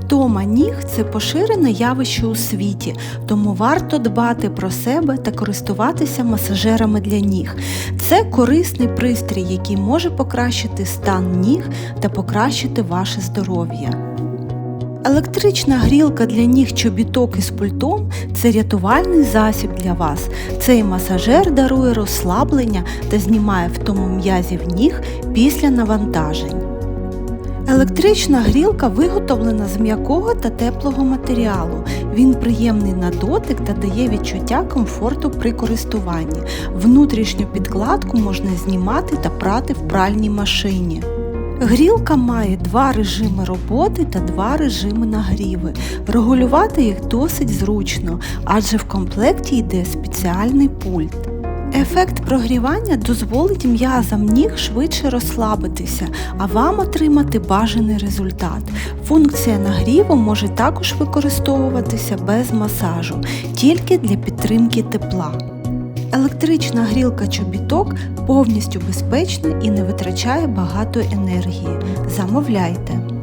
Втома ніг це поширене явище у світі, тому варто дбати про себе та користуватися масажерами для ніг. Це корисний пристрій, який може покращити стан ніг та покращити ваше здоров'я. Електрична грілка для ніг чобіток із пультом це рятувальний засіб для вас. Цей масажер дарує розслаблення та знімає втому м'язів ніг після навантажень. Електрична грілка виготовлена з м'якого та теплого матеріалу. Він приємний на дотик та дає відчуття комфорту при користуванні. Внутрішню підкладку можна знімати та прати в пральній машині. Грілка має два режими роботи та два режими нагріви. Регулювати їх досить зручно, адже в комплекті йде спеціальний пульт. Ефект прогрівання дозволить м'язам ніг швидше розслабитися, а вам отримати бажаний результат. Функція нагріву може також використовуватися без масажу, тільки для підтримки тепла. Електрична грілка чобіток повністю безпечна і не витрачає багато енергії. Замовляйте!